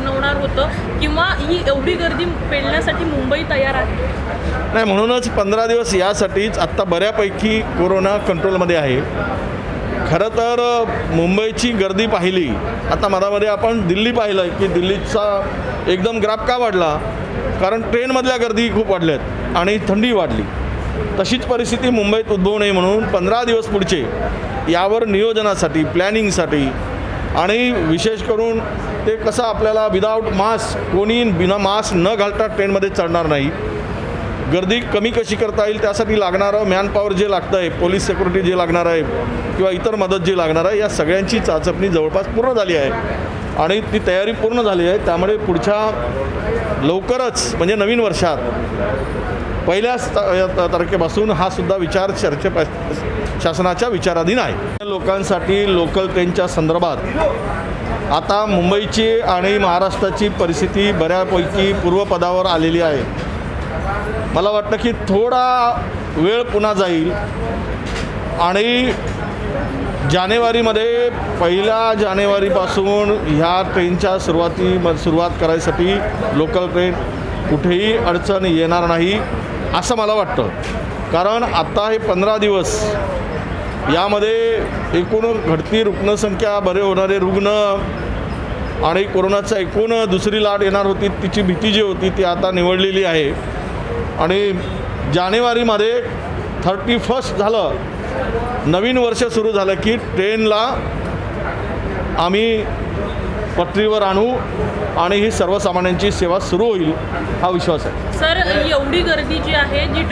बनवणार होतं किंवा ही एवढी गर्दी पेलण्यासाठी मुंबई तयार आहे? नाही म्हणूनच पंधरा दिवस यासाठीच आत्ता बऱ्यापैकी कोरोना कंट्रोलमध्ये आहे. खरं तर मुंबईची गर्दी पाहिली. आता मधामध्ये आपण दिल्ली पाहिलं की दिल्लीचा एकदम ग्राफ का वाढला? कारण ट्रेनमधल्या गर्दी खूप वाढल्यात आणि थंडी वाढली. तशीच परिस्थिती मुंबईत उद्भवू नये म्हणून पंधरा दिवस पुढचे यावर नियोजनासाठी प्लॅनिंगसाठी आणि विशेष करून ते कसं आपल्याला विदाऊट मास्क कोणी बिना मास्क न घालता ट्रेनमध्ये चढणार नाही. गर्दी कमी कशी करता येईल त्यासाठी लागणारं मॅनपॉवर जे लागतं आहे पोलीस सेक्युरिटी जे लागणार आहे किंवा इतर मदत जी लागणार आहे या सगळ्यांची चाचपणी जवळपास पूर्ण झाली आहे. आणि ती तयारी पूर्ण झाली आहे. त्यामुळे पुढच्या लवकरच म्हणजे नवीन वर्षात पहिल्याच त- तारखेपासून हा सुद्धा विचार चर्चे शासनाच्या विचाराधीन आहे. लोकांसाठी लोकल ट्रेनच्या संदर्भात आता मुंबईची आणि महाराष्ट्राची परिस्थिती बऱ्यापैकी पूर्वपदावर आलेली आहे. मला वाटतं की थोडा वेळ पुन्हा जाईल. आणि जानेवारीमध्ये पहिल्या जानेवारीपासून ह्या ट्रेनच्या सुरुवाती म सुरुवात करायसाठी लोकल ट्रेन कुठेही अडचण येणार नाही असं मला वाटतं. कारण आता हे पंधरा दिवस यामध्ये एकूण घटती रुग्णसंख्या बरे होणारे रुग्ण आणि कोरोनाचा एकूण दुसरी लाट येणार होती तिची भीती जी होती ती आता निवडलेली आहे. आणि जानेवारीमध्ये थर्टी फर्स्ट झालं. नवीन वर्ष सुरू झालं की ट्रेनला आम्ही पटरीवर आणू आणि ही सर्वसामान्यांची सेवा सुरू होईल हा विश्वास आहे. सर एवढी गर्दी जी आहे जी